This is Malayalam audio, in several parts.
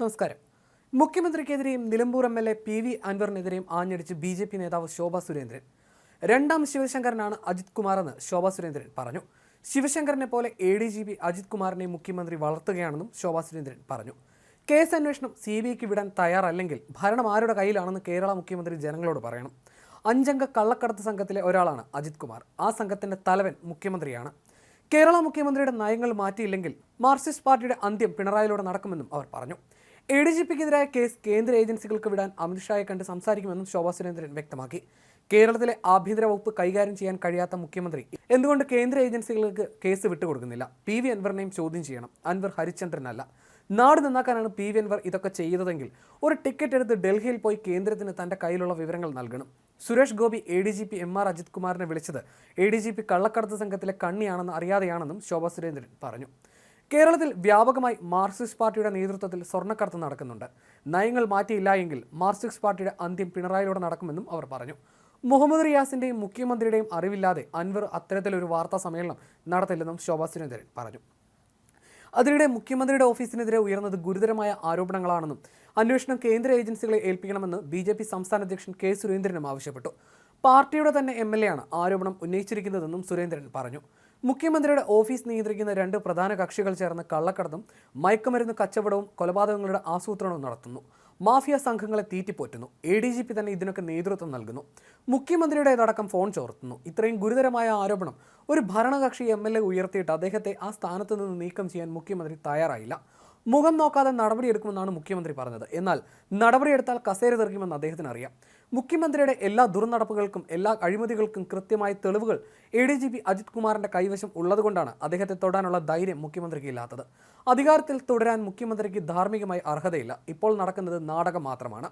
നമസ്കാരം. മുഖ്യമന്ത്രിക്കെതിരെയും Nilambur M L A P V അൻവറിനെതിരെയും ആഞ്ഞടിച്ച് ബി ജെ പി നേതാവ് ശോഭ സുരേന്ദ്രൻ. രണ്ടാം ശിവശങ്കരനാണ് അജിത് കുമാർ എന്ന് ശോഭ സുരേന്ദ്രൻ പറഞ്ഞു. ശിവശങ്കരനെ പോലെ A D G P Ajith കുമാറിനെ മുഖ്യമന്ത്രി വളർത്തുകയാണെന്നും ശോഭ സുരേന്ദ്രൻ പറഞ്ഞു. കേസ് അന്വേഷണം സി ബി ഐക്ക് വിടാൻ തയ്യാറല്ലെങ്കിൽ ഭരണം ആരുടെ കയ്യിലാണെന്ന് കേരള മുഖ്യമന്ത്രി ജനങ്ങളോട് പറയണം. അഞ്ചംഗ കള്ളക്കടത്ത് സംഘത്തിലെ ഒരാളാണ് അജിത് കുമാർ. ആ സംഘത്തിന്റെ തലവൻ മുഖ്യമന്ത്രിയാണ്. കേരള മുഖ്യമന്ത്രിയുടെ നയങ്ങൾ മാറ്റിയില്ലെങ്കിൽ മാർക്സിസ്റ്റ് പാർട്ടിയുടെ അന്ത്യം പിണറായിലൂടെ നടക്കുമെന്നും അവർ പറഞ്ഞു. എ ഡി ജി പിക്കെതിരായ കേസ് കേന്ദ്ര ഏജൻസികൾക്ക് വിടാൻ അമിത്ഷായെ കണ്ട് സംസാരിക്കുമെന്നും ശോഭാ സുരേന്ദ്രൻ വ്യക്തമാക്കി. കേരളത്തിലെ ആഭ്യന്തര വകുപ്പ് കൈകാര്യം ചെയ്യാൻ കഴിയാത്ത മുഖ്യമന്ത്രി എന്തുകൊണ്ട് കേന്ദ്ര ഏജൻസികൾക്ക് കേസ് വിട്ടുകൊടുക്കുന്നില്ല? പി വി അൻവറിനെയും ചോദ്യം ചെയ്യണം. അൻവർ ഹരിചന്ദ്രനല്ല നാട് നന്നാക്കാനാണ് പി വി അൻവർ ഇതൊക്കെ ചെയ്തതെങ്കിൽ ഒരു ടിക്കറ്റ് എടുത്ത് ഡൽഹിയിൽ പോയി കേന്ദ്രത്തിന് തന്റെ കയ്യിലുള്ള വിവരങ്ങൾ നൽകണം. Suresh Gopi A D G P M R Ajith കുമാറിനെ വിളിച്ചത് എ ഡി ജി പി കള്ളക്കടത്ത് സംഘത്തിലെ കണ്ണിയാണെന്ന് അറിയാതെയാണെന്നും ശോഭാ സുരേന്ദ്രൻ പറഞ്ഞു. കേരളത്തിൽ വ്യാപകമായി മാർക്സിസ്റ്റ് പാർട്ടിയുടെ നേതൃത്വത്തിൽ സ്വർണക്കടത്ത് നടക്കുന്നുണ്ട്. നയങ്ങൾ മാറ്റിയില്ല എങ്കിൽ മാർക്സിസ്റ്റ് പാർട്ടിയുടെ അന്ത്യം പിണറായിലൂടെ നടക്കുമെന്നും അവർ പറഞ്ഞു. മുഹമ്മദ് റിയാസിന്റെയും മുഖ്യമന്ത്രിയുടെയും അറിവില്ലാതെ അൻവർ അത്തരത്തിലൊരു വാർത്താ സമ്മേളനം നടത്തില്ലെന്നും ശോഭാ സുരേന്ദ്രൻ പറഞ്ഞു. അതിനിടെ മുഖ്യമന്ത്രിയുടെ ഓഫീസിനെതിരെ ഉയർന്നത് ഗുരുതരമായ ആരോപണങ്ങളാണെന്നും അന്വേഷണം കേന്ദ്ര ഏജൻസികളെ ഏൽപ്പിക്കണമെന്ന് ബി ജെ പി സംസ്ഥാന അധ്യക്ഷൻ കെ സുരേന്ദ്രനും ആവശ്യപ്പെട്ടു. പാർട്ടിയുടെ തന്നെ എം എൽ എ ആണ് ആരോപണം ഉന്നയിച്ചിരിക്കുന്നതെന്നും സുരേന്ദ്രൻ പറഞ്ഞു. മുഖ്യമന്ത്രിയുടെ ഓഫീസ് നിയന്ത്രിക്കുന്ന രണ്ട് പ്രധാന കക്ഷികൾ ചേർന്ന് കള്ളക്കടത്തും മയക്കുമരുന്ന് കച്ചവടവും കൊലപാതകങ്ങളുടെ ആസൂത്രണവും നടത്തുന്നു. മാഫിയ സംഘങ്ങളെ തീറ്റിപ്പോറ്റുന്നു. എ ഡി ജി പി തന്നെ ഇതിനൊക്കെ നേതൃത്വം നൽകുന്നു. മുഖ്യമന്ത്രിയുടേതടക്കം ഫോൺ ചോർത്തുന്നു. ഇത്രയും ഗുരുതരമായ ആരോപണം ഒരു ഭരണകക്ഷി എം എൽ എ ഉയർത്തിയിട്ട് അദ്ദേഹത്തെ ആ സ്ഥാനത്ത് നിന്ന് നീക്കം ചെയ്യാൻ മുഖ്യമന്ത്രി തയ്യാറായില്ല. മുഖം നോക്കാതെ നടപടിയെടുക്കുമെന്നാണ് മുഖ്യമന്ത്രി പറഞ്ഞത്. എന്നാൽ നടപടിയെടുത്താൽ കസേര തെറിക്കുമെന്ന് അദ്ദേഹത്തിന് അറിയാം മുഖ്യമന്ത്രിയുടെ എല്ലാ ദുർനടപ്പുകൾക്കും എല്ലാ അഴിമതികൾക്കും കൃത്യമായ തെളിവുകൾ A D G P Ajith കുമാറിന്റെ കൈവശം ഉള്ളതുകൊണ്ടാണ് അദ്ദേഹത്തെ തൊടാനുള്ള ധൈര്യം മുഖ്യമന്ത്രിക്ക് ഇല്ലാത്തത്. അധികാരത്തിൽ തുടരാൻ മുഖ്യമന്ത്രിക്ക് ധാർമ്മികമായി അർഹതയില്ല. ഇപ്പോൾ നടക്കുന്നത് നാടകം മാത്രമാണ്.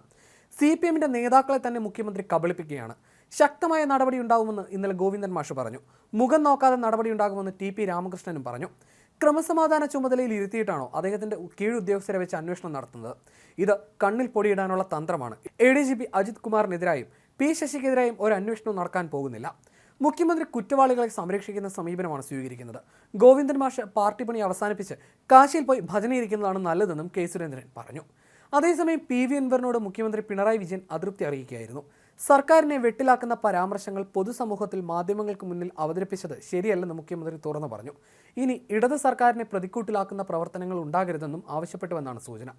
സി പി എമ്മിന്റെ നേതാക്കളെ തന്നെ മുഖ്യമന്ത്രി കബളിപ്പിക്കുകയാണ്. ശക്തമായ നടപടി ഉണ്ടാകുമെന്ന് ഇന്നലെ ഗോവിന്ദൻ മാഷ് പറഞ്ഞു. മുഖം നോക്കാതെ നടപടി ഉണ്ടാകുമെന്ന് ടി പി രാമകൃഷ്ണനും പറഞ്ഞു. ക്രമസമാധാന ചുമതലയിൽ ഇരുത്തിയിട്ടാണോ അദ്ദേഹത്തിന്റെ കീഴുദ്യോഗസ്ഥരെ വെച്ച് അന്വേഷണം നടത്തുന്നത്? ഇത് കണ്ണിൽ പൊടിയിടാനുള്ള തന്ത്രമാണ്. A D G P Ajith കുമാറിനെതിരായും P ശശിക്കെതിരായും ഒരു അന്വേഷണവും നടക്കാൻ പോകുന്നില്ല. മുഖ്യമന്ത്രി കുറ്റവാളികളെ സംരക്ഷിക്കുന്ന സമീപനമാണ് സ്വീകരിക്കുന്നത്. ഗോവിന്ദൻ മാഷ് പാർട്ടി പണി അവസാനിപ്പിച്ച് കാശിയിൽ പോയി ഭജനയിരിക്കുന്നതാണ് നല്ലതെന്നും കെ സുരേന്ദ്രൻ പറഞ്ഞു. അതേസമയം പി വി അൻവറിനോട് മുഖ്യമന്ത്രി പിണറായി വിജയൻ അതൃപ്തി അറിയിക്കുകയായിരുന്നു. സർക്കാരിനെ വെട്ടിലാക്കുന്ന പരാമർശങ്ങൾ പൊതുസമൂഹത്തിൽ മാധ്യമങ്ങൾക്ക് മുന്നിൽ അവതരിപ്പിച്ചത് ശരിയല്ലെന്ന് മുഖ്യമന്ത്രി തുറന്നു പറഞ്ഞു. ഇനി ഇടത് സർക്കാരിനെ പ്രതിക്കൂട്ടിലാക്കുന്ന പ്രവർത്തനങ്ങൾ ഉണ്ടാകരുതെന്നും ആവശ്യപ്പെട്ടുവെന്നാണ് സൂചന.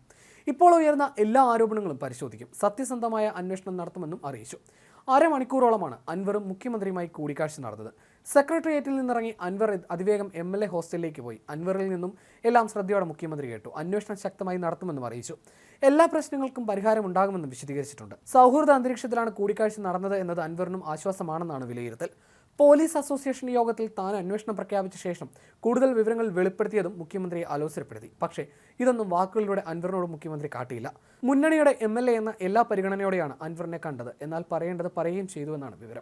ഇപ്പോൾ ഉയർന്ന എല്ലാ ആരോപണങ്ങളും പരിശോധിക്കും. സത്യസന്ധമായ അന്വേഷണം നടത്തുമെന്നും അറിയിച്ചു. അരമണിക്കൂറോളമാണ് അൻവറും മുഖ്യമന്ത്രിയുമായി കൂടിക്കാഴ്ച നടന്നത്. സെക്രട്ടേറിയറ്റിൽ നിന്നിറങ്ങി അൻവർ അതിവേഗം എം എൽ എ ഹോസ്റ്റലിലേക്ക് പോയി. അൻവറിൽ നിന്നും എല്ലാം ശ്രദ്ധയോടെ മുഖ്യമന്ത്രി കേട്ടു. അന്വേഷണം ശക്തമായി നടത്തുമെന്നും അറിയിച്ചു. എല്ലാ പ്രശ്നങ്ങൾക്കും പരിഹാരം ഉണ്ടാകുമെന്നും വിശദീകരിച്ചിട്ടുണ്ട്. സൗഹൃദ അന്തരീക്ഷത്തിലാണ് കൂടിക്കാഴ്ച നടന്നത് എന്നത് അൻവറിനും ആശ്വാസമാണെന്നാണ് വിലയിരുത്തൽ. പോലീസ് അസോസിയേഷൻ യോഗത്തിൽ താൻ അന്വേഷണം പ്രഖ്യാപിച്ച ശേഷം കൂടുതൽ വിവരങ്ങൾ വെളിപ്പെടുത്തിയതും മുഖ്യമന്ത്രിയെ ആലോചനപ്പെടുത്തി പക്ഷേ ഇതൊന്നും വാക്കുകളിലൂടെ അൻവറിനോട് മുഖ്യമന്ത്രി കാട്ടിയില്ല. മുന്നണിയുടെ എം എന്ന എല്ലാ പരിഗണനയോടെയാണ് അൻവറിനെ കണ്ടത്. എന്നാൽ പറയേണ്ടത് പറയുകയും ചെയ്തുവെന്നാണ് വിവരം.